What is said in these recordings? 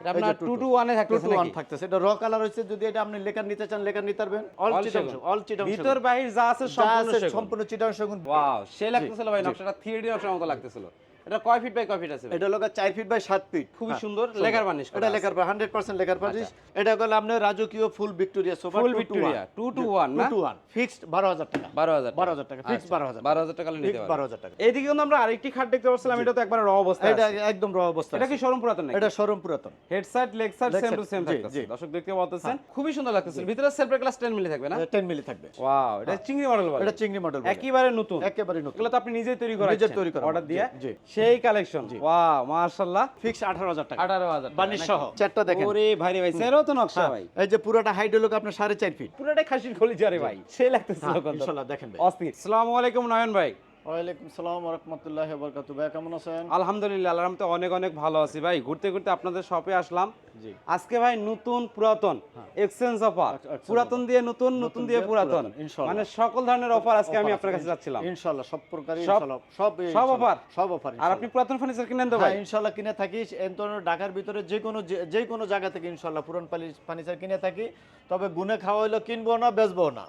এটা আপনার 2 to 1 এ থাকতেছে টু ওয়ান নাকি? থাকতেছে। এটা র কালার হচ্ছে যদি এটা আপনি লেকার নিতে চান লেকার নিতে পারবেন। অল চিটাং অল চিটাং ভিতর বাহির যা আছে সম্পূর্ণ চিটাংশ সম্পূর্ণ চিটাং সেগুন ওয়াও সে লাগতেছিল ভাই নকশাটা। 3D নকশার মতো লাগতেছিল। এটা কয় ফিট বাই কয় ফিট আছে এটা লোক চার ফিট বাই সাত ফিট খুবই সুন্দর লেকার বার্নিশ করা এটা। Lacquer hundred percent lacquer parties এটা হলো আপনার রাজকীয় full Victoria sofa Full Victoria, two to one, না? টু ওয়ান ফিক্সড বারো হাজার টাকা। 12000 বারো হাজার টাকা ফিক্স আচ্ছা, বারো হাজার 12000 টাকা। নিতে পারবেন। 12,000 টাকা। এইদিকে কিন্তু আমরা আরেকটি খাট দেখতে পাচ্ছিলাম এটা তো একবার র অবস্থা এটা একদম র অবস্থা এটা কি শোরুম পুরাতন নাকি? এটা শোরুম পুরাতন। Head side leg side same to same থাকতেছে। হ্যাঁ। দর্শক দেখতে পাচ্ছেন খুবই সুন্দর লাগতেছে। ভিতরে সেলফ ক্লাস 10 মিলি থাকবে না? টেন মিলি থাকবে। ওয়াও এটা চিংড়ি মডেল এটা চিংড়ি মডেল একেবারে নতুন। একেবারে নতুন। এগুলো তো আপনি নিজেই তৈরি করা নিজে তৈরি করা অর্ডার দিয়ে জি। সেই কালেকশন। ওয়াও মাশাআল্লাহ। ফিক্স আঠারো হাজার টাকা। 18000 বানিশ সহ। চারটা দেখেন। ওরে ভাই রে ভাই সেরও তো নকশা হ্যাঁ, ভাই। এই যে পুরোটা হাইট হলো আপনার সাড়ে চার ফিট পুরোটা খাসির খলি রে ভাই। সেই লাগতেছে ইনশাআল্লাহ ইনশাল্লাহ দেখেন ভাই। অস্থির। আসসালামু আলাইকুম নয়ন ভাই। ওয়ালাইকুম সালাম রহমতুল্লাহ বরকাতু ভাই কেমন আছেন? আলহামদুলিল্লাহ রহমতে অনেক অনেক ভালো আছি। ভাই ঘুরতে ঘুরতে আপনাদের শপে আসলাম। জি। আজকে ভাই নতুন পুরাতন এক্সচেঞ্জ অফার পুরাতন দিয়ে নতুন নতুন দিয়ে পুরাতন। মানে সকল ধরনের অফার আজকে আমি আপনার কাছে যাচ্ছিলাম। ইনশাআল্লাহ সব প্রকারই ইনশাআল্লাহ। সব সব offer? সব অফার আর আপনি পুরাতন ফার্নিচার কিনেন তো ভাই? হ্যাঁ ইনশাআল্লাহ কিনে থাকি। এই ঢাকার ভিতরে যে কোনো যে- কোনো জায়গা থেকে ইনশাআল্লাহ পুরান ফার্নিচার কিনে থাকি। তবে গুনে খাওয়া হইল কিনবো না বেচবো না।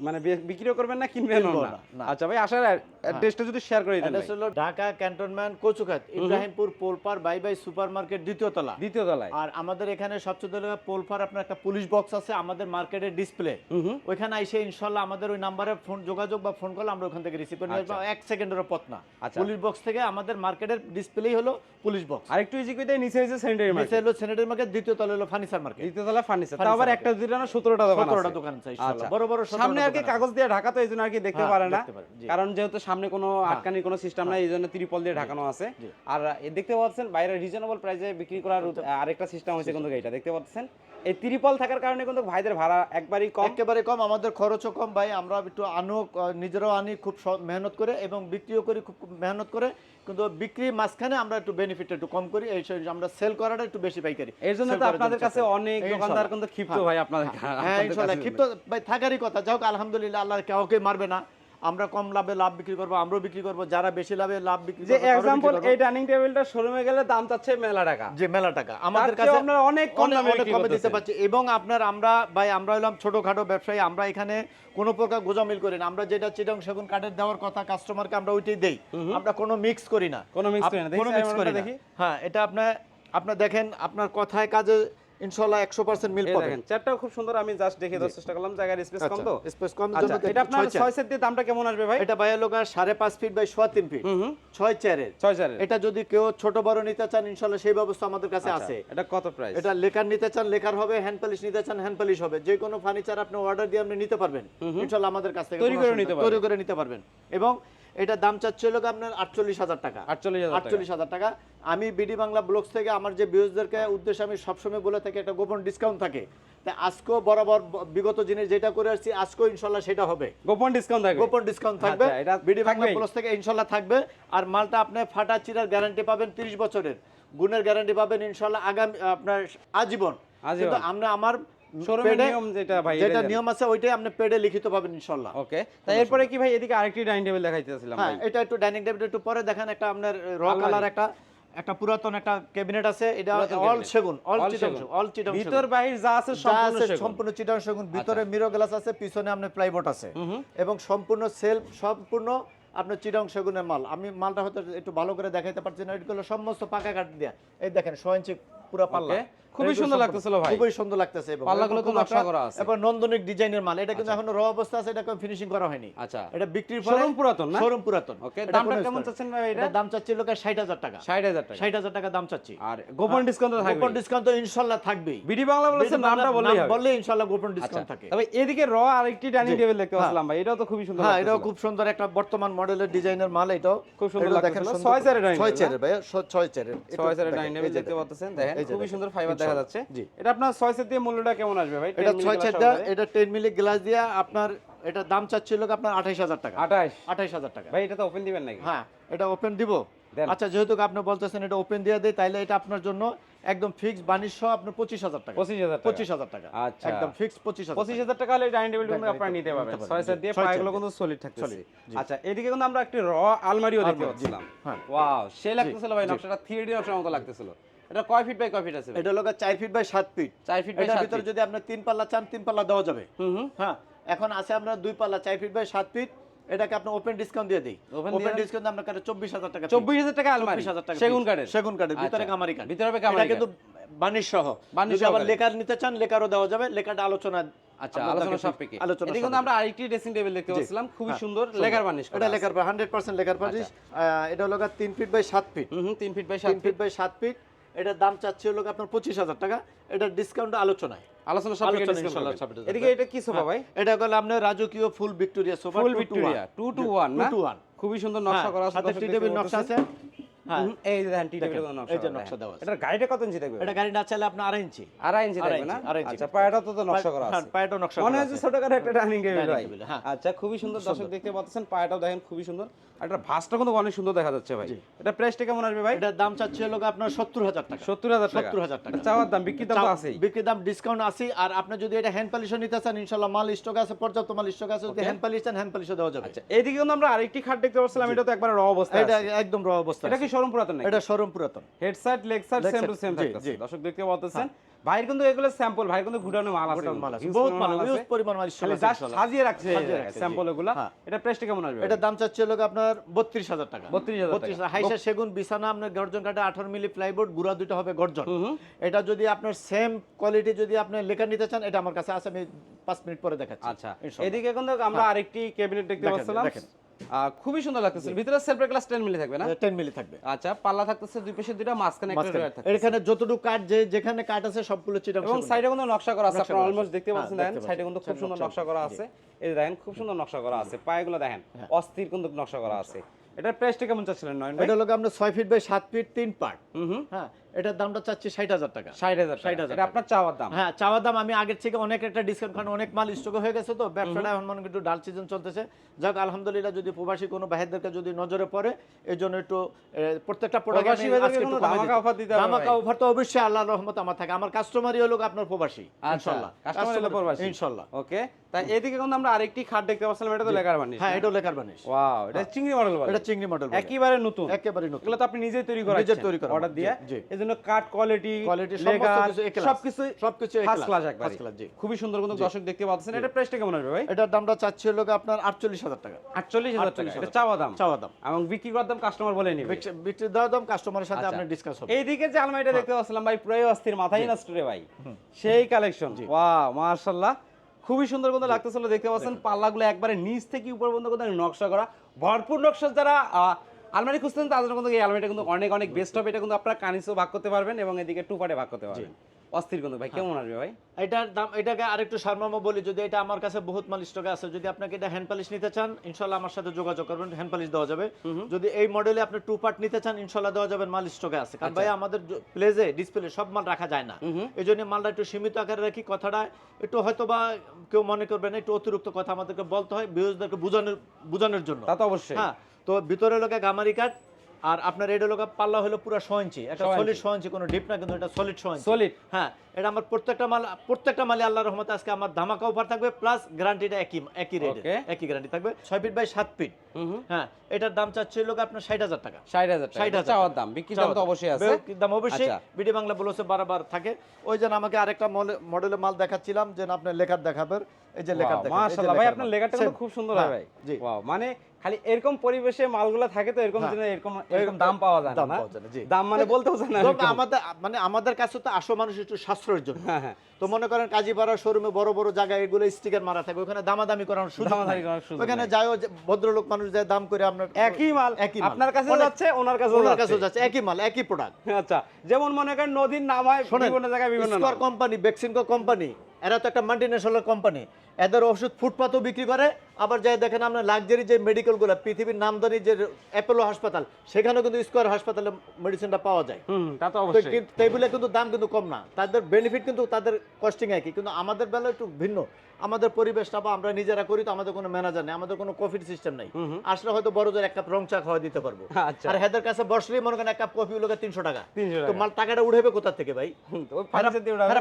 মানে বিক্রিও করবেন না কিনবেন না। আচ্ছা ভাই আসার অ্যাড্রেসটা যদি শেয়ার করে। হলো ঢাকা ক্যান্টনমেন্ট কচুখাত ইব্রাহিমপুর পোলপার বাই বাই সুপার মার্কেট দ্বিতীয় তলা। দ্বিতীয় তলায়। আর আমাদের এখানে সবচেয়ে পোলপার আপনার একটা পুলিশ বক্স আছে আমাদের মার্কেটের ডিসপ্লে। ওইখানে এসে ইনশাল্লাহ আমাদের ওই নাম্বারে ফোন যোগাযোগ বা ফোন করলে আমরা ওখান থেকে রিসিভ করে নিয়ে এক সেকেন্ডের পথ না। আচ্ছা। পুলিশ বক্স থেকে আমাদের মার্কেটের ডিসপ্লেই হলো পুলিশ বক্স আর একটু ইজি নিচে স্যানিটারি নিচে হলো সেনেটারি মার্কেট দ্বিতীয় তলা হলো ফার্নিচার মার্কেট দ্বিতীয় তলা ফার্নিচার তাও আবার একটা দুইটা না 17টা দোকান 17টা দোকান আছে ইনশাআল্লাহ। আচ্ছা। বড় বড় সামনে আর কি কাগজ দিয়ে ঢাকা তো এই জন্য আর কি দেখতে হ্যাঁ, পারে না। কারণ যেহেতু সামনে কোনো আটকানির কোনো সিস্টেম নাই এই জন্য ত্রিপল দিয়ে ঢাকানো আছে। আর দেখতে পাচ্ছেন বাইরে রিজনেবল প্রাইসে বিক্রি করার আরেকটা সিস্টেম হয়েছে কিন্তু এটা দেখতে পাচ্ছেন? এই ত্রিপল থাকার কারণে কিন্তু ভাইদের ভাড়া একবারই কম। একেবারে কম আমাদের খরচও কম ভাই আমরা একটু আনো নিজেরাও আনি খুব মেহনত করে এবং বিক্রিও করি খুব মেহনত করে। কিন্তু বিক্রি মাঝখানে আমরা একটু বেনিফিট একটু কম করি এই আমরা সেল করাটা একটু বেশি পাই করি এর জন্য তো আপনাদের কাছে অনেক দোকানদার কিন্তু ক্ষিপ্ত হ্যাঁ। ভাই আপনাদের হ্যাঁ কাছে ক্ষিপ্ত ভাই থাকারই কথা। যাই হোক আলহামদুলিল্লাহ আল্লাহ কাউকে মারবে না। আমরা কম লাভে লাভ বিক্রি করব আমরাও বিক্রি করব যারা বেশি লাভে লাভ বিক্রি যে এক্সাম্পল এই ডাইনিং টেবিলটা শোরুমে গেলে দাম চাচ্ছে মেলা টাকা। যে মেলা টাকা। আমাদের কাছে আপনারা অনেক কম অনেক- কমে দিতে। পারছি। এবং আপনার আমরা ভাই আমরা হলাম ছোটখাটো ব্যবসায়ী আমরা এখানে কোনো প্রকার গোজামিল করি না। আমরা যেটা চিটং সেগুন কাঠের দেওয়ার কথা কাস্টমারকে আমরা ওইটাই দেই। আমরা কোনো মিক্স করি না। কোনো mix করি না। কোনো মিক্স করি না। দেখি। হ্যাঁ এটা আপনার আপনার দেখেন আপনার কথায় কাজে একশো পার্সেন্ট মিল পাবেন চারটাও খুব সুন্দর আমি জাস্ট দেখে দেওয়ার চেষ্টা করলাম জায়গার স্পেস কম তো। স্পেস কম আচ্ছা জন্য এটা আপনার ছয় সেট দিয়ে দামটা কেমন আসবে ভাই? এটা ভাইয়া লোক সাড়ে পাঁচ ফিট বাই সোয়া তিন ফিট হুম হুম। ছয় চেয়ারের ছয় চারের। এটা যদি কেউ ছোট বড় নিতে চান ইনশাল্লাহ সেই ব্যবস্থা আমাদের কাছে আচ্ছা, আছে। এটা কত প্রাইস এটা লেখার নিতে চান লেখার হবে হ্যান্ড পলিশ নিতে চান হ্যান্ড পলিশ হবে। যে কোনো ফার্নিচার আপনি অর্ডার দিয়ে আপনি নিতে পারবেন। ইনশাল্লাহ আমাদের কাছ থেকে তৈরি করে নিতে পারবেন। তৈরি করে নিতে পারবেন। এবং এটা দাম চাচ্ছে হলো আপনার আটচল্লিশ হাজার টাকা। আটচল্লিশ হাজার টাকা। আমি বিডি বাংলা ব্লগস থেকে আমার যে ভিউজদেরকে উদ্দেশ্যে আমি সবসময় বলে থাকি একটা গোপন ডিসকাউন্ট থাকে। তাই আজকেও বরাবর বিগত জিনিস যেটা করে আসছি আজকেও ইনশাল্লাহ সেটা হবে। গোপন ডিসকাউন্ট থাকবে। গোপন ডিসকাউন্ট থাকবে। আচ্ছা, বিডি বাংলা থাকবেই? থেকে ইনশাল্লাহ থাকবে। আর মালটা আপনার ফাটা চিরার গ্যারান্টি পাবেন 30 বছরের। গুণের গ্যারান্টি পাবেন ইনশাল্লাহ আগামী আপনার আজীবন। আজীবন। কিন্তু আমরা আমার শোরুমের নিয়ম যেটা ভাই যেটা নিয়ম আছে ওইটাই আপনি পেডে লিখিত পাবেন ইনশাল্লাহ ওকে তাই এরপরে কি ভাই এদিকে আরেকটি ডাইনিং টেবিল দেখাইতেছিলাম হ্যাঁ ভাই। এটা একটু ডাইনিং টেবিল একটু পরে দেখেন একটা আপনার র কালার একটা একটা পুরাতন একটা ক্যাবিনেট আছে এটা অল সেগুন অল চিটাং অল চিটাং ভিতর বাহির যা আছে সম্পূর্ণ সেগুন। আচ্ছা। সম্পূর্ণ চিটাং সেগুন। ভিতরে মিরো গ্লাস আছে পিছনে আপনার প্লাইবোর্ড আছে। এবং সম্পূর্ণ সেলফ সম্পূর্ণ আপনার চিটাং সেগুনের মাল। আমি মালটা হয়তো একটু ভালো করে দেখাইতে পারছি না এগুলো সমস্ত পাকা কাঠ দিয়া। এই দেখেন ছ ইঞ্চি পুরো পাল্লা. খুবই সুন্দর লাগতেছিল ভাই। খুবই সুন্দর লাগতেছে এবং পাল্লাগুলো তো নকশা করা আছে। এবার নন্দনিক ডিজাইনের মাল। এটা কিন্তু এখন র অবস্থা আছে এটা ফিনিশিং করা হয়নি। আচ্ছা। এটা বিক্রির Showroom পুরাতন না? শোরুম পুরাতন। এটা দামটা কেমন চাচ্ছেন ভাই এটা? দাম চাচ্ছি লোকের ষাট হাজার টাকা। ষাট হাজার টাকা। ষাট হাজার টাকা দাম চাচ্ছি। আর গোপন ডিসকাউন্ট থাকবে গোপন ডিসকাউন্ট তো ইনশাল্লাহ থাকবেই। বিডি বাংলা বলেছে নামটা বললেই হবে। বললে ইনশাল্লাহ গোপন আচ্ছা। ডিসকাউন্ট থাকে। তবে এদিকে র আরেকটি ডাইনিং টেবিল দেখতে হ্যাঁ। পাচ্ছিলাম ভাই এটাও তো খুবই সুন্দর হ্যাঁ এটাও খুব সুন্দর একটা বর্তমান মডেলের ডিজাইনের মাল এটাও। খুব সুন্দর এটা লাগতেছিল। সুন্দর- ছয় চেয়ারের dining ছয় table, চেয়ারের ভাইয়া ছ- ছয় চেয়ারের এটা ছয় সেটের দেখেন, ডাইনিং টেবিল দেখতে পাচ্ছেন দেখেন খুবই সুন্দর ফাইবার দেখা যাচ্ছে। এটা আপনার ছয় সেট দিয়ে মূল্যটা কেমন আসবে ভাই? এটা ছয় চেয়ারটা এটা টেন মিলি গ্লাস দিয়ে আপনার এটা দাম চাচ্ছিল আপনার আঠাইশ হাজার টাকা? আঠাইশ। হাজার টাকা। ভাই এটা তো ওপেন দিবেন নাকি? হ্যাঁ এটা ওপেন দিব। আচ্ছা যেহেতু আপনি বলতেছেন এটা ওপেন দিয়ে দেয় তাইলে এটা আপনার জন্য একদম ফিক্স বানিশ সহ আপনার পঁচিশ হাজার টাকা। পঁচিশ হাজার পঁচিশ হাজার টাকা। আচ্ছা। একদম ফিক্স পঁচিশ হাজার পঁচিশ হাজার টাকা হলে ডাইনিং টেবিল কিন্তু আপনারা নিতে পারবেন। ছয় সেট জি। দিয়ে। পায়াগুলো কিন্তু সলিড জি। আচ্ছা এদিকে কিন্তু আমরা একটি র আলমারিও দেখতে পাচ্ছিলাম। হ্যাঁ। ওয়াও সে লাগতেছিল ভাই নকশাটা থ্রি ডি নকশার মতো লাগতেছিল। এটা কয় ফিট বাই কয় ফিট আছে এটা হলো চার ফিট বাই সাত ফিট চার ফিট বাই এটার সাত ভিতরে ফিট যদি আপনি তিন পাল্লা চান তিন পাল্লা দেওয়া যাবে। হুম হ্যাঁ এখন আছে আমরা দুই পাল্লা চার ফিট বাই সাত ফিট এটাকে আপনি ওপেন ডিসকাউন্ট দিয়ে দিই। ওপেন ডিসকাউন্ট কাছে চব্বিশ হাজার টাকা চব্বিশ হাজার টাকা আলমারি? চব্বিশ হাজার টাকা সেগুন। কাঠের? সেগুন কাঠের ভিতরে আচ্ছা। কামারি কাঠ। ভিতরে হবে এটা কিন্তু বানিশ সহ। বানিশ যদি আবার লেকার নিতে চান লেকারও দেওয়া যাবে। লেকারটা আলোচনা আচ্ছা আলোচনা সাপেক্ষে। আলোচনা এদিকে কিন্তু আমরা আরেকটি ড্রেসিং টেবিল দেখতে পাচ্ছিলাম। খুবই হ্যাঁ, সুন্দর লেকার বানিশ এটা lacquer hundred percent lacquer parties এটা হলো তিন ফিট বাই সাত ফিট হুম হুম তিন ফিট বাই সাত তিন ফিট ফিট বাই সাত ফিট এটার দাম চাচ্ছে হলো আপনার পঁচিশ হাজার টাকা। এটার ডিসকাউন্ট আলোচনায়। আলোচনা সাপেক্ষে এদিকে এটা কি সোফা ভাই? এটা হলো আপনার রাজকীয় full Victoria sofa full Victoria 2 two 1 না? 2 টু 1 খুবই সুন্দর নকশা করা আছে সাথে দর্শক টি দেখতে টেবিল নকশা পাচ্ছেন। আছে। হ্যাঁ। এই দেখেন টি টেবিল নকশা এই নকশা দেওয়া আছে। এটার গাড়িটা কত ইঞ্চি থাকবে এটা গাড়ি না চাইলে আপনার আড়াই ইঞ্চি। আড়াই ইঞ্চি থাকবে না ইঞ্চি, আড়াই ইঞ্চি। আচ্ছা পায়াটা তো তো নকশা করা হ্যাঁ, আছে। পায়াটাও নকশা মনে হচ্ছে একটা ডাইনিং টেবিল হ্যাঁ। আচ্ছা খুবই সুন্দর। দর্শক দেখতে পাচ্ছেন পায়াটাও দেখেন খুবই সুন্দর। আর এটা ভাসটা কিন্তু অনেক সুন্দর দেখা যাচ্ছে ভাই। এটা প্রাইসটা কেমন আসবে ভাই? এটার দাম চাচ্ছে হলো আপনার সত্তর হাজার টাকা। সত্তর হাজার টাকা। 70,000 টাকা। চাওয়ার দাম বিক্রির দাম আছেই। বিক্রির দাম ডিসকাউন্ট আছে আর আপনি যদি এটা হ্যান্ড পলিশও নিতে চান ইনশাল্লাহ মাল স্টক আছে পর্যাপ্ত মাল স্টক আছে যদি হ্যান্ড পলিশ চান হ্যান্ড পলিশও দেওয়া যাবে। আচ্ছা এইদিকে কিন্তু আমরা আরেকটি খাট দেখতে পাচ্ছিলাম এটা তো একবার র অবস্থা এটা একদম র অবস্থা এটা কি শোরুম পুরাতন এটা শোরুম পুরাতন। Head side leg side same to same থাকতেছে। দর্শক দেখতে পাচ্ছেন ভাইয়ের কিন্তু এগুলো স্যাম্পল ভাই কিন্তু ঘুরানো মাল আছে গোটাল মাল আছে। বহুত পরিমাণ মাল আছে। ইউজ পরিমাণ মাল খালি ইনশাল্লাহ সাজিয়ে রাখছে। স্যাম্পল এগুলা। হ্যাঁ। এটা প্রাইসটা কেমন আসবে? এটার দাম চাচ্ছে হলো আপনার বত্রিশ হাজার টাকা। 32,000 টাকা। বত্রিশ হাইসা সেগুন বিছানা আপনার গর্জন কাঠে আঠারো মিলি প্লাইবোর্ড গুড়া দুটো হবে গর্জন। এটা যদি আপনার সেম কোয়ালিটি যদি আপনি লেখা নিতে চান এটা আমার কাছে আছে আমি পাঁচ মিনিট পরে দেখাচ্ছি। আচ্ছা। এদিকে কিন্তু আমরা আরেকটি ক্যাবিনেট দেখতে পাচ্ছিলাম। খুবই সুন্দর লাগতেছে। ভিতরে সেলফ গ্লাস 10 মিলি থাকবে না? টেন মিলি থাকবে। আচ্ছা পাল্লা থাকতেছে দুই পাশে দুইটা মাঝখানে একটা। ডয়ার থাকবে এখানে যতটুকু কাঠ যে যেখানে কাঠ আছে সবগুলো চিটাং এবং সাইডে কিন্তু নকশা করা আছে আপনারা অলমোস্ট দেখতে হ্যাঁ, পাচ্ছেন দেখেন সাইডে কিন্তু খুব সুন্দর নকশা করা আছে। এই যে দেখেন খুব সুন্দর নকশা করা আছে পায়গুলো দেখেন হ্যাঁ। অস্থির কিন্তু নকশা করা আছে। এটার প্রাইসটা কেমন চাচ্ছিলেন নয়ন এটা হলো আমরা ছয় ফিট বাই সাত ফিট তিন পার্ট হুম হুম। হ্যাঁ এটার দামটা চাচ্ছি ষাট হাজার টাকা। 60000 ষাট হাজার আপনার চাওয়ার দাম? হ্যাঁ চাওয়ার দাম আমি আগের থেকে অনেক একটা ডিসকাউন্ট কারণ অনেক মাল স্টক হয়ে গেছে তো ব্যবসাটা এখন মনে একটু ডাল সিজন চলতেছে। যাক আলহামদুলিল্লাহ যদি প্রবাসী কোনো ভাইদেরকে যদি নজরে পড়ে এই জন্য একটু প্রত্যেকটা প্রোডাক্ট। অফার তো অবশ্যই আল্লাহর রহমত আমার থাকে। আমার কাস্টমারই হলো আপনার প্রবাসী আচ্ছা কাস্টমার প্রবাসী। ইনশাআল্লাহ ওকে তাই এদিকে কিন্তু আমরা আরেকটি খাট দেখতে পাচ্ছিলাম এটা তো লেকার বানিশ হ্যাঁ এটাও লেখার বানিশ। ওয়াও এটা চিংড়ি মডেল এটা চিংড়ি মডেল একেবারে নতুন। একেবারে নতুন। এগুলো তো আপনি নিজেই তৈরি করা নিজে তৈরি করা। অর্ডার জি, দিয়ে জি। এজন্য কাট কোয়ালিটি। সবকিছু সবকিছু ফার্স্ট ক্লাস একবার। first class, জি। খুবই সুন্দর কিন্তু দর্শক দেখতে পাচ্ছেন। এটা প্রাইসটা কেমন আসবে ভাই? এটার দামটা চাচ্ছি হলো আপনার আটচল্লিশ হাজার টাকা। 48000 টাকা। এটা চাওয়া দাম। চাওয়া দাম। এবং বিক্রি করার দাম কাস্টমার বলে নিবে। বিক্রি- বিক্রি দেওয়া দাম কাস্টমারের সাথে আচ্ছা। ডিসকাস হবে। এইদিকে যে আলমারিটা দেখতে পাচ্ছিলাম ভাই অস্থির মাথায় নষ্ট রে ভাই? সেই কালেকশন ওয়াও মাশাআল্লাহ। খুবই সুন্দর লাগতেছিল দেখতে পাচ্ছেন। পাল্লাগুলো একবারে নিচ থেকে উপর পর্যন্ত নকশা করা। ভরপুর নকশা যারা আলমারি খুঁজতেন তাদের জন্য কিন্তু এই আলমারিটা কিন্তু অনেক অনেক বেস্ট হবে এটা কিন্তু আপনারা কানিসও ভাগ করতে পারবেন এবং এদিকে টু পার্টে ভাগ করতে পারবেন। অস্থির কিন্তু ভাই কেমন আসবে ভাই? এটার দাম এটাকে আরেকটু সারমর্ম বলি যদি এটা আমার কাছে বহুত মাল স্টকে আছে যদি আপনাকে এটা হ্যান্ড পলিশ নিতে চান ইনশাল্লাহ আমার সাথে যোগাযোগ করবেন হ্যান্ড পলিশ দেওয়া যাবে। যদি এই মডেলে আপনি টু পার্ট নিতে চান ইনশাল্লাহ দেওয়া যাবে মাল স্টকে আছে। কারণ ভাই আমাদের প্লেজে ডিসপ্লে সব মাল রাখা যায় না। এই জন্য মালটা একটু সীমিত আকারে রাখি কথাটা একটু হয়তো বা কেউ মনে করবে না একটু অতিরিক্ত কথা আমাদেরকে বলতে হয় বিরোধীদেরকে বোঝানোর বোঝানোর জন্য। তা তো অবশ্যই। হ্যাঁ। তো ভিতরে লোকে গামারি কাঠ আর আপনার এটা লোকে পাল্লা হলো পুরো ছ ইঞ্চি। একটা সলিড ছ ইঞ্চি কোনো ডিপ না কিন্তু এটা সলিড ইঞ্চি। Solid? হ্যাঁ এটা আমার প্রত্যেকটা মাল প্রত্যেকটা মালে আল্লাহর রহমতে আজকে আমার ধামাকা অফার থাকবে প্লাস গ্যারান্টিটা একই একই রেট একই গ্যারান্টি থাকবে। ছয় ফিট বাই সাত ফিট হ্যাঁ এটার দাম চাচ্ছে লোক আপনার ষাট হাজার টাকা। ষাট হাজার টাকা। ষাট হাজার চাওয়ার দাম বিক্রির দাম তো অবশ্যই আছে। বিক্রির দাম অবশ্যই। আচ্ছা। বিডি বাংলা বলেছে বারবার থাকে। ওই জন্য আমাকে আরেকটা মডেলের মাল দেখাচ্ছিলাম যে না আপনার লেখার দেখাবেন। এই যে লেখার যে মাশাআল্লাহ। ভাই আপনার লেখাটা খুব সুন্দর হ্যাঁ, হয় ভাই। জি। ওয়াও মানে খালি এরকম পরিবেশে মালগুলো থাকে তো এরকম হ্যাঁ। দিনে এরকম এরকম দাম পাওয়া যায় না দাম না? পাওয়া যায় না, দাম মানে বলতেও চায় না আমাদের মানে আমাদের কাছে তো আসো মানুষ একটু সাশ্রয়ের জন্য। হ্যাঁ হ্যাঁ। তো মনে করেন কাজীপাড়া শোরুমে বড় বড় জায়গায় এগুলো স্টিকার মারা থাকে ওখানে দামাদামি করার সুযোগ ওখানে। যায়ও ভদ্রলোক মানুষ যায় দাম করে আপনার একই মাল একই। আপনার কাছে যাচ্ছে ওনার কাছে ওনার কাছে যাচ্ছে একই মাল একই প্রোডাক্ট আচ্ছা যেমন মনে করেন নদীর নাম হয় বিভিন্ন জায়গায় বিভিন্ন। কোম্পানি বেক্সিমকো কোম্পানি এরা তো একটা মাল্টিনেশনাল কোম্পানি এদের ওষুধ ফুটপাতও বিক্রি করে। আবার যাই দেখেন আমরা লাক্সারি যে মেডিকেলগুলো পৃথিবীর নামদানি যে অ্যাপোলো হাসপাতাল সেখানেও কিন্তু স্কোয়ার হাসপাতালে মেডিসিনটা পাওয়া যায়। তা তো অবশ্যই। টেবিলে কিন্তু দাম কিন্তু কম না। তাদের বেনিফিট কিন্তু তাদের কস্টিং একই। কিন্তু আমাদের বেলা একটু ভিন্ন। আমাদের পরিবেশটা বা আমরা নিজেরা করি তো আমাদের কোনো ম্যানেজার নেই আমাদের কোনো কফির সিস্টেম নেই। আসলে হয়তো বড়দের এক কাপ রং চা খাওয়া দিতে পারব। আচ্ছা। আর হেদের কাছে বসলেই মনে করেন এক কাপ কফি লোকে তিনশো টাকা। তো মাল টাকাটা উঠাবে কোথা থেকে ভাই?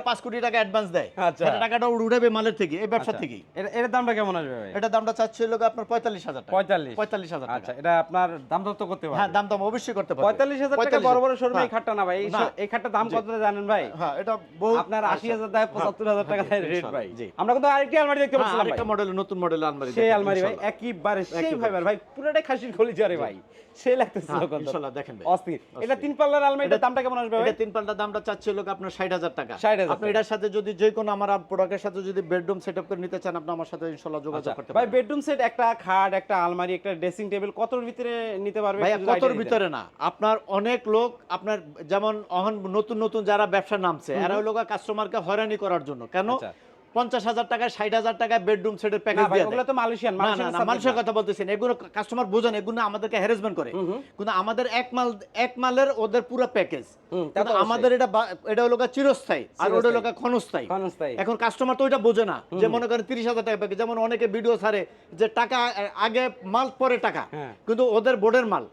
পাঁচ কোটি টাকা অ্যাডভান্স দেয়। আচ্ছা। টাকাটা উঠাবে মালের থেকে। এই ব্যবসা থেকেই। এটার দামটা কেমন আসবে ভাই? এটা দামটা চাচ্ছি হলো আপনার পঁয়তাল্লিশ হাজার টাকা। পঁয়তাল্লিশ? পঁয়তাল্লিশ হাজার আচ্ছা এটা আপনার দাম দর তো করতে হ্যাঁ দাম দাম অবশ্যই করতে পারবে। পঁয়তাল্লিশ হাজার টাকা বড় বড় শোরুমে এই। খাটটা না ভাই এই খাটটার দাম কত জানেন ভাই? হ্যাঁ এটা বহু আপনার আশি হাজার টাকা পঁচাত্তর হাজার টাকা হ্যাঁ, রেট ভাই। আমরা কিন্তু আরেকটি আলমারি দেখতে হ্যাঁ, পাচ্ছিলাম ভাই। আরেকটা মডেল নতুন মডেল আলমারি সেই আলমারি ভাই একইবারে সেই। ফাইবার ভাই পুরোটাই খাসির খলি জরে ভাই। সেই লাগতেছিল হ্যাঁ, ইনশাআল্লাহ, দেখেন ভাই। অস্থির। এটা তিন পাল্লার আলমারিটার দামটা কেমন আসবে ভাই? এটা তিন পাল্টা দামটা চাচ্ছে লোক আপনার ষাট হাজার টাকা। 60,000 আপনি এটার সাথে যদি যে কোনো আমার প্রোডাক্টের সাথে যদি বেডরুম সেট আপ করে নিতে চান আপনি আমার সাথে ইনশাআল্লাহ যোগাযোগ আচ্ছা, করতে ভাই বেডরুম সেট একটা খাট একটা আলমারি একটা ড্রেসিং টেবিল কতর ভিতরে নিতে পারবে ভাই কতর ভিতরে না? আপনার অনেক লোক আপনার যেমন অহন নতুন নতুন যারা ব্যবসা নামছে এরা লোক কাস্টমারকে হয়রানি করার জন্য। কেন? আচ্ছা। পঞ্চাশ হাজার টাকায় ষাট হাজার টাকায় বেডরুম সেটের প্যাকেজ দিয়ে ওগুলো তো মালয়েশিয়ান। কথা বলতেছেন এগুলো কাস্টমার বোঝেন এগুলো আমাদেরকে হ্যারাসমেন্ট করে। কিন্তু আমাদের এক মাল এক মালের ওদের পুরো প্যাকেজ। আমাদের এটা এটা হলো চিরস্থায়ী আর ওটা হলো ক্ষণস্থায়ী। ক্ষণস্থায়ী। এখন কাস্টমার তো ওইটা বোঝে না যে মনে করেন তিরিশ হাজার টাকা প্যাকেজ যেমন অনেকে ভিডিও ছাড়ে যে টাকা আগে মাল পরে টাকা। হ্যাঁ। কিন্তু ওদের বোর্ডের মাল।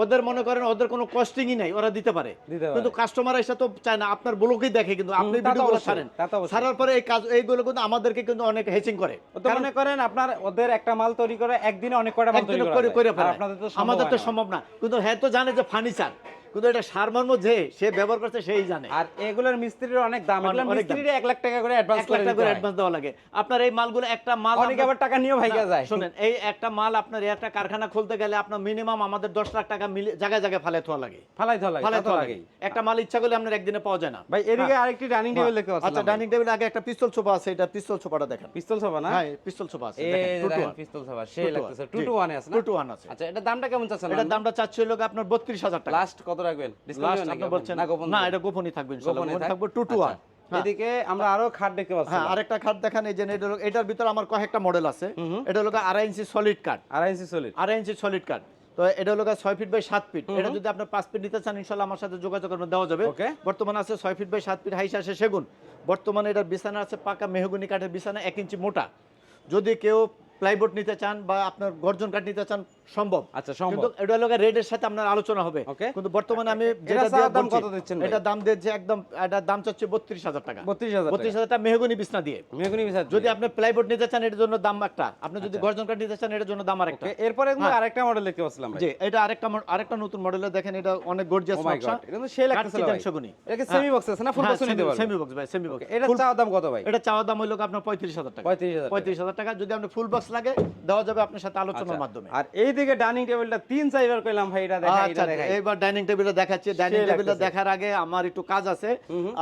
ওদের মনে করেন ওদের কোনো কস্টিংই নাই ওরা দিতে পারে। কিন্তু কাস্টমার এসে তো চায় না আপনার ব্লকেই দেখে কিন্তু আপনি ভিডিওগুলো ছাড়েন। ছাড়ার পরে এই কাজ এইগুলো কিন্তু আমাদেরকে কিন্তু অনেক হেচিং করে। মনে করেন আপনার ওদের একটা মাল তৈরি করে একদিনে অনেক কটা মাল তৈরি করে আপনাদের তো আমাদের তো সম্ভব না। কিন্তু হ্যাঁ তো জানে যে ফার্নিচার। কিন্তু এটা সারমর্ম যে সে ব্যবহার করছে সেই জানে। আর এগুলোর মিস্ত্রির অনেক দাম এগুলোর মিস্ত্রির এক লাখ টাকা করে অ্যাডভান্স করে টাকা করে অ্যাডভান্স দেওয়া লাগে। আপনার এই মালগুলো একটা মাল অনেকে আবার টাকা নিয়েও ভাইগা যায়। শোনেন এই একটা মাল আপনার একটা কারখানা খুলতে গেলে আপনার মিনিমাম আমাদের দশ লাখ টাকা মিলে জায়গায় জায়গায় ফালে থোয়া লাগে। ফালাই তো লাগে ফালে তা তো থোয়া লাগে? একটা মাল ইচ্ছা করলে আপনার একদিনে পাওয়া যায় না। ভাই এদিকে আরেকটি ডাইনিং টেবিল দেখতে আচ্ছা ডাইনিং টেবিল আগে একটা পিস্তল সোফা আছে এটা পিস্তল সোফাটা দেখেন। পিস্তল সোফা না? হ্যাঁ পিস্তল সোফা আছে দেখেন, পিস্তল সোফা সেই লাগতেছে one, 2 টু 1 আছে না? Two to one আছে। আচ্ছা এটার দামটা কেমন চাচ্ছেন এটার দামটা চাচ্ছি হলো আপনার বত্রিশ হাজার টাকা। লাস্ট কত রাখবেন? লাস্ট আপনি বলছেন না? এটা গোপনই থাকবে ইনশাআল্লাহ গোপনে থাকবে টু টু ওয়ান আচ্ছা। এদিকে আমরা আরও খাট দেখতে পাচ্ছি। হ্যাঁ আরেকটা খাট দেখান এই যে এটা এটার ভিতরে আমার কয়েকটা মডেল আছে। এটা হলো আড়াই ইঞ্চি সলিড কাঠ আড়াই ইঞ্চি সলিড আড়াই ইঞ্চি সলিড কাঠ তো এটা হলো ছয় ফিট বাই সাত ফিট এটা যদি আপনি পাঁচ ফিট নিতে চান ইনশাল্লাহ আমার সাথে যোগাযোগ দেওয়া যাবে. বর্তমানে আছে ছয় ফিট বাই সাত ফিট হাইস আছে সেগুন। বর্তমানে এটার বিছানা আছে পাকা মেহগুনি কাঠের বিছানা এক ইঞ্চি মোটা। যদি কেউ প্লাইবোর্ড নিতে চান বা আপনার গর্জন কাঠ নিতে চান সম্ভব আচ্ছা, সম্ভব। কিন্তু এটা হলো রেডের সাথে আপনার আলোচনা হবে. কিন্তু বর্তমানে আমি যেটা দাম কত দিচ্ছেন এটা দাম দিয়েছে একদম এটার দাম চাচ্ছে বত্রিশ হাজার টাকা 32,000 টাকা। বত্রিশ হাজার টাকা মেহগুনি বিছনা দিয়ে মেগুনি বিছাত যদি আপনি প্লাইবোর্ড নিতে চান এটার জন্য দাম একটা আপনি যদি গর্জন কাঠ নিতে চান এটার জন্য দাম আরেকটা ওকে এরপরে কিন্তু হ্যাঁ। আরেকটা মডেল দেখতে পাচ্ছিলাম জি এটা আরেকটা আরেকটা নতুন মডেলের দেখেন এটা অনেক গর্জিয়াস ও নকশা এটা তো সেই লাগতেছে ভাই শগুনি। এটা কি হ্যাঁ। সেমি বক্স আছে না ফুল হ্যাঁ, বক্স নিতে semi- পারবেন semi box ভাই, semi box। এটা চাওয়ার দাম কত ভাই এটা চাওয়া দাম হইল আপনার পঁয়ত্রিশ হাজার টাকা 35,000 টাকা। পঁয়ত্রিশ হাজার টাকা যদি আপনি ফুল বক্স লাগে দেওয়া যাবে আপনার সাথে আলোচনার আচ্ছা, মাধ্যমে। আর এইদিকে ডাইনিং টেবিলটা তিন চারবার কইলাম ভাই এটা দেখা আচ্ছা এইবার ডাইনিং টেবিলে দেখাচ্ছি। ডাইনিং টেবিলটা দেখার আগে আমার একটু কাজ আছে।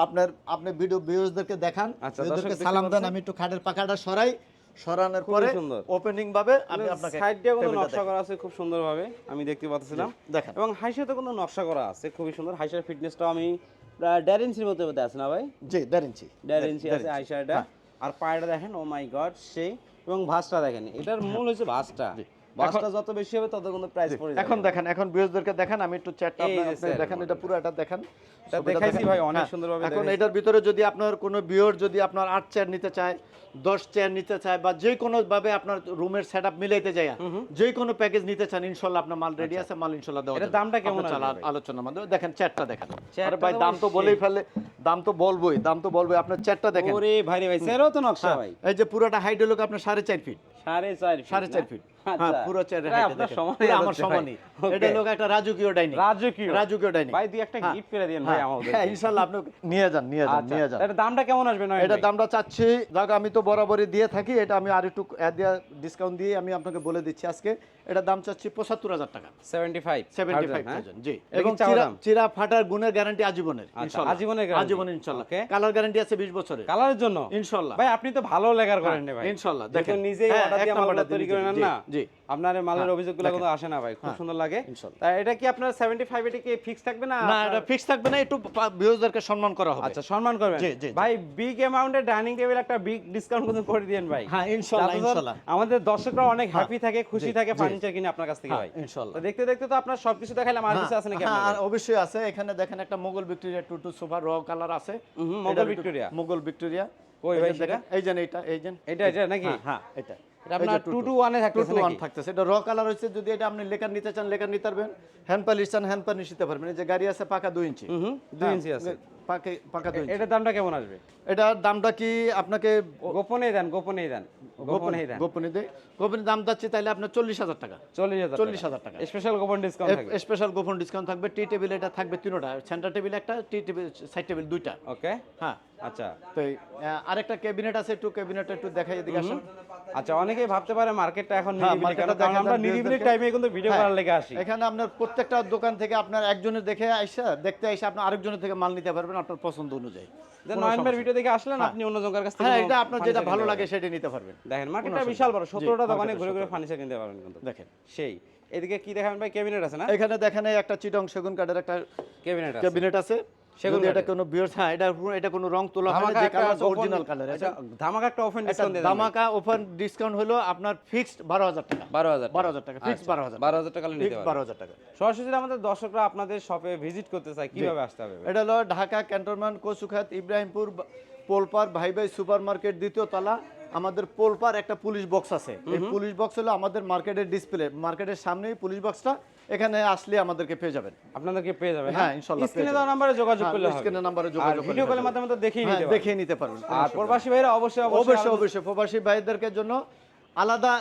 আপনার আপনি ভিডিও ভিউয়ার্সদেরকে দেখান। আচ্ছা, ভিউয়ার্সদেরকে সালাম দেন আমি একটু খাটের পাখাটা সরাই। সরানোর পরে সুন্দর। ওপেনিং ভাবে আমি আপনাকে সাইড দিয়ে কোনো নকশা করা আছে খুব সুন্দরভাবে আমি দেখতে পাচ্ছিলাম। দেখেন। এবং হাইসাতে কোনো নকশা করা আছে খুবই সুন্দর। হাইসার ফিটনেসটাও আমি দেড় ইঞ্চির মধ্যে আছে না ভাই? জি দেড় ইঞ্চি। দেড় ইঞ্চি আছে। হাইসাটা হ্যাঁ। আর পায়টা দেখেন ও মাই গড সেই এবং ভাসটা দেখেন এটার মূল হচ্ছে ভাসটা ভাসটা যত বেশি হবে তত কিন্তু প্রাইস পড়ে যাবে। এখন দেখেন এখন ভিউয়ারদেরকে দেখেন আমি একটু চ্যাটটা আপনাদের দেখেন এটা পুরো এটা দেখেন। এটা দেখাইছি ভাই, অনেক হ্যাঁ, সুন্দরভাবে এখন এটার ভিতরে যদি আপনার কোনো ভিউয়ার যদি আপনার আট চেয়ার নিতে চায় দশ চেয়ার নিতে চায় বা যে কোনো ভাবে আপনার রুমের সেট আপ মিলাইতে যায় যে কোনো প্যাকেজ নিতে চান ইনশাল্লাহ আপনার মাল রেডি আছে মাল ইনশাল্লাহ দেওয়া আচ্ছা। যাবে। দামটা কেমন ভাই? মাধ্যমে। দেখেন চ্যাটটা দেখেন। আরে ভাই দাম তো বলেই। ফেলে দাম তো বলবোই দাম তো বলবোই। আপনার চ্যাটটা দেখেন। ওরে ভাই রে ভাই সেরও তো নকশা হ্যাঁ, ভাই। এই যে পুরোটা হাইট হলো আপনার সাড়ে চার ফিট সাড়ে চার সাড়ে চার ফিট হ্যাঁ আচ্ছা। পুরো চেয়ার প্রায় আমার সমানই এটা লোক একটা রাজকীয় ডাইনিং রাজকীয়। রাজকীয় ডাইনিং ভাই দুই একটা গিফট করে দিন ভাই আমাদের। হ্যাঁ ইনশাআল্লাহ আপনি নিয়ে যান নিয়ে যান আচ্ছা। নিয়ে যান। এটার দামটা কেমন আসবে নয় এটার দামটা চাচ্ছি আমি তো বরাবরই দিয়ে থাকি এটা আমি আর একটু ডিসকাউন্ট দিয়ে আমি আপনাকে বলে দিচ্ছি আজকে। এটা দাম চাচ্ছি পঁচাত্তর হাজার টাকা। 75 সেভেন্টি ফাইভ হ্যাঁ? জি। এবং চিরা- ফাটার গুণের গ্যারান্টি আজীবনের আজীবনের আজীবনের ইনশাল্লাহ কালার গ্যারান্টি আছে বিশ বছরের। কালারের জন্য? ইনশাল্লাহ ভাই আপনি তো ভালো লেগার করেন ইনশাল্লাহ ভাই। ইনশাল্লাহ দেখেন। নিজেই হ্যাঁ, অর্ডার দিয়ে নাম্বার তৈরি করে নেন না? জি। আপনার মালের হ্যাঁ, অভিযোগগুলো কিন্তু আসে না ভাই খুব হ্যাঁ, সুন্দর লাগে। ইনশাআল্লাহ। তা এটা কি আপনার 75 এটা কি ফিক্স থাকবে না না এটা ফিক্স থাকবে না একটু ভিউজদেরকে সম্মান করা হবে। আচ্ছা সম্মান করবেন। জি, জি, জি। ভাই বিগ অ্যামাউন্টের ডাইনিং টেবিল একটা বিগ ডিসকাউন্ট কিন্তু করে দিয়েন ভাই। হ্যাঁ, ইনশাআল্লাহ, ইনশাআল্লাহ। আমাদের দর্শকরা অনেক হ্যাপি থাকে খুশি থাকে ফার্নিচার কিনে আপনার কাছ থেকে হ্যাঁ, ভাই। ইনশাআল্লাহ। তো দেখতে দেখতে তো আপনার সবকিছু দেখাইলাম আর কিছু আছে নাকি হ্যাঁ, আর অবশ্যই আছে। এখানে দেখেন একটা Mughal Victoria two two sofa র কালার আছে। মোগল ভিক্টোরিয়া। মোগল ভিক্টোরিয়া। কই এই ভাই সেটা? এই যে এইটা এই যে। এটা এটা নাকি? হ্যাঁ, হ্যাঁ এটা এটা। আপনার 2 to 1 এ থাকতেছে নাকি? থাকতেছে। এটা র কালার হচ্ছে যদি এটা আপনি লেকার নিতে চান লেকার নিতে পারবেন। হ্যান্ড পালিশ চান হ্যান্ড পালিশ নিতে পারবেন। এই যে গাড়ি আছে পাকা দুই ইঞ্চি। হুম, দুই হ্যাঁ, ইঞ্চি আছে। পাকে পাকা দুই ইঞ্চি এটার দামটা কেমন আসবে? এটার দামটা কি আপনাকে গোপনেই দেন গোপনেই দেন। গোপনে দেন। গোপনে গোপনে দাম যাচ্ছে তাহলে আপনার চল্লিশ হাজার টাকা। চল্লিশ হাজার চল্লিশ হাজার টাকা। স্পেশাল গোপন ডিসকাউন্ট থাকবে। স্পেশাল গোপন ডিসকাউন্ট থাকবে। টি টেবিল এটা থাকবে তিনোটা। সেন্টার টেবিল একটা টি টেবিল সাইড টেবিল দুইটা। ওকে। হ্যাঁ। আচ্ছা। তো আরেকটা ক্যাবিনেট আছে একটু ক্যাবিনেট একটু দেখাই এদিকে আসেন। আচ্ছা অনেকেই ভাবতে পারে মার্কেটটা এখন হ্যাঁ, আমরা নিরিবিলি টাইমে কিন্তু ভিডিও হ্যাঁ, করার লেগে আসি। এখানে আপনার প্রত্যেকটা দোকান থেকে আপনার একজনের দেখে আইসা দেখতে আইসা আপনি আরেকজনের থেকে মাল নিতে পারবেন। আপনার পছন্দ অনুযায়ী। নয়নবার ভিডিও দেখে আসলেন আপনি অন্য জনকার কাছ থেকে হ্যাঁ এটা আপনার যেটা ভালো লাগে সেটা নিতে পারবেন। দেখেন মার্কেটটা বিশাল বড় সতেরোটা দোকানে ঘুরে ঘুরে ফার্নিচার কিনতে পারবেন কিন্তু। দেখেন। সেই এদিকে কি দেখাবেন ভাই ক্যাবিনেট আছে না? এখানে দেখেন একটা চিটং সেগুন কাঠের একটা ক্যাবিনেট আছে। ক্যাবিনেট আছে। যদি এটা কোনো বিয়ার হ্যাঁ এটা এটা কোনো রং তোলা হয় যে কালার অরিজিনাল কালার এটা ধামাকা একটা ওপেন ডিসকাউন্ট দিয়ে ওপেন ডিসকাউন্ট হলো আপনার ফিক্সড বারো হাজার টাকা। বারো হাজার বারো হাজার টাকা ফিক্সড বারো হাজার বারো হাজার টাকা নিতে পারবেন। বারো হাজার টাকা। সরাসরি আমাদের দর্শকরা আপনাদের শপে ভিজিট করতে চায় কীভাবে আসতে হবে? এটা হলো ঢাকা ক্যান্টনমেন্ট কচুখাত ইব্রাহিমপুর পোলপার ভাই ভাই সুপার মার্কেট দ্বিতীয় তলা। আমাদের পোলপার একটা পুলিশ বক্স আছে। এই পুলিশ বক্স হলো আমাদের মার্কেটের ডিসপ্লে মার্কেটের সামনেই পুলিশ বক্সটা এখানে আসলে আমাদেরকে পেয়ে যাবেন। আপনাদেরকে পেয়ে যাবেন হ্যাঁ, ইনশাল্লাহ পেয়ে স্ক্রিনে। দেওয়া নাম্বারে যোগাযোগ হ্যাঁ, করলে হবে। স্ক্রিনের নাম্বারে যোগাযোগ করলে ভিডিও কলের মাধ্যমে তো দেখিয়ে হ্যাঁ নিতে পারবেন। দেখিয়ে নিতে পারবেন। আর প্রবাসী ভাইরা অবশ্যই অবশ্যই অবশ্যই প্রবাসী ভাইদেরকে জন্য আলাদা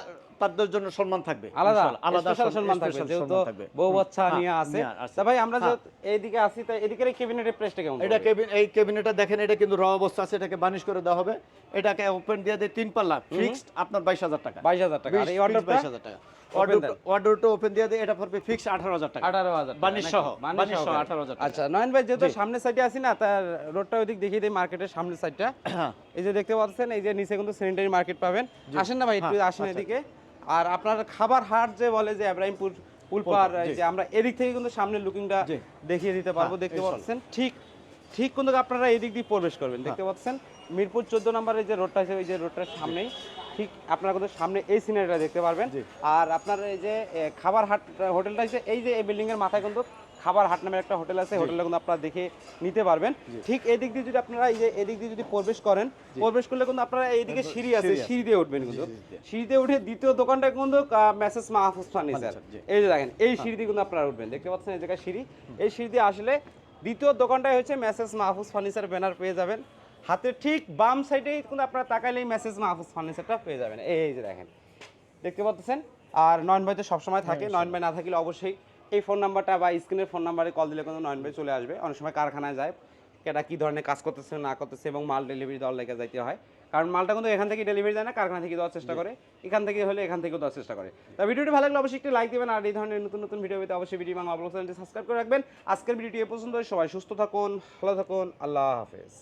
তাদের জন্য সম্মান থাকবে। আলাদা আলাদা স্পেশাল সম্মান থাকবে যেহেতু। বউ বাচ্চা হ্যাঁ, নিয়ে আছে। তা ভাই আমরা হ্যাঁ। যে এইদিকে আসি তো এদিকের ক্যাবিনেটের প্রেসটা কেমন এটা? কেবিন এই কেবিনেটটা দেখেন এটা কিন্তু র অবস্থা আছে এটাকে বানিশ করে দেওয়া হবে। এটাকে ওপেন দিয়ে দিয়ে তিন পাল্লা ফিক্সড আপনার বাইশ হাজার টাকা। বাইশ হাজার টাকা। আর এই বাইশ হাজার টাকা। দেন। অর্ডারটা ওপেন দিয়ে দিয়ে এটা পড়বে ফিক্স আঠারো হাজার টাকা। আঠারো হাজার টাকা বানিশ সহ, বানিশ বানিশ সহ 18,000 টাকা। আচ্ছা নয়ন ভাই যেহেতু সামনের সাইডে আছি না তার রোডটা ওইদিক দেখিয়ে দিই মার্কেটের সামনের সাইডটা হ্যাঁ এই যে দেখতে পাচ্ছেন এই যে নিচে কিন্তু স্যানিটারি মার্কেট পাবেন। আসেন না ভাই একটু হ্যাঁ, আসেন এদিকে। আর আপনার খাবার হাট যে বলে যে ইব্রাহিমপুর পুলপার এই যে আমরা এদিক থেকে কিন্তু সামনের লুকিংটা জি। দেখিয়ে দিতে পারব হ্যাঁ, দেখতে পাচ্ছেন। ঠিক ঠিক কিন্তু আপনারা এদিক দিয়ে প্রবেশ করবেন দেখতে পাচ্ছেন। মিরপুর চোদ্দ নম্বরের যে রোডটা আছে ওই যে রোডটার সামনেই। ঠিক আপনারা কিন্তু সামনে এই সিনারিটা দেখতে পারবেন। আর আপনার এই যে খাবার হাট হোটেলটা আছে এই যে এই বিল্ডিং এর মাথায় কিন্তু খাবার হাট নামের একটা হোটেল আছে হোটেলটা কিন্তু আপনারা দেখে নিতে পারবেন। ঠিক এদিক দিয়ে যদি আপনারা এই যে এদিক দিয়ে যদি প্রবেশ করেন প্রবেশ করলে কিন্তু আপনারা এইদিকে সিঁড়ি আছে সিঁড়ি। সিঁড়ি দিয়ে উঠবেন কিন্তু। সিঁড়িতে উঠে দ্বিতীয় দোকানটা কিন্তু মেসেজ মাহফুজ ফার্নিচার এই যে দেখেন এই সিঁড়ি দিয়ে কিন্তু আপনারা উঠবেন। দেখতে পাচ্ছেন এই জায়গায় সিঁড়ি। এই সিঁড়ি দিয়ে আসলে দ্বিতীয় দোকানটাই হচ্ছে মেসেজ মাহফুজ ফার্নিচার ব্যানার পেয়ে যাবেন। হাতের ঠিক বাম সাইডেই কিন্তু আপনারা তাকাইলেই মেসেজ মাহফুজ ফার্নিচারটা পেয়ে যাবেন। এই যে দেখেন দেখতে পাচ্ছেন? আর নয়ন ভাই তো সবসময় থাকে নয়ন ভাই না থাকলে অবশ্যই এই ফোন নাম্বারটা বা স্ক্রিনের ফোন নাম্বারে কল দিলে কিন্তু নয়ন ভাই চলে আসবে। অনেক সময় কারখানায় যায় এটা কি ধরনের কাজ করতেছে না করতেছে এবং মাল ডেলিভারি দেওয়ার লেগে যাইতে হয়। কারণ মালটা কিন্তু এখান থেকে ডেলিভারি দেয় না কারখানা থেকে দেওয়ার চেষ্টা করে। এখান থেকে হলে এখান থেকেও দেওয়ার চেষ্টা করে। তা ভিডিওটি ভালো লাগলে অবশ্যই একটি লাইক দেবেন আর এই ধরনের নতুন নতুন ভিডিও পেতে অবশ্যই ভিডিও বাংলা ব্লগ চ্যানেলটি সাবস্ক্রাইব করে রাখবেন। আজকের ভিডিওটি এ পর্যন্ত সবাই সুস্থ থাকুন ভালো থাকুন আল্লাহ হাফেজ।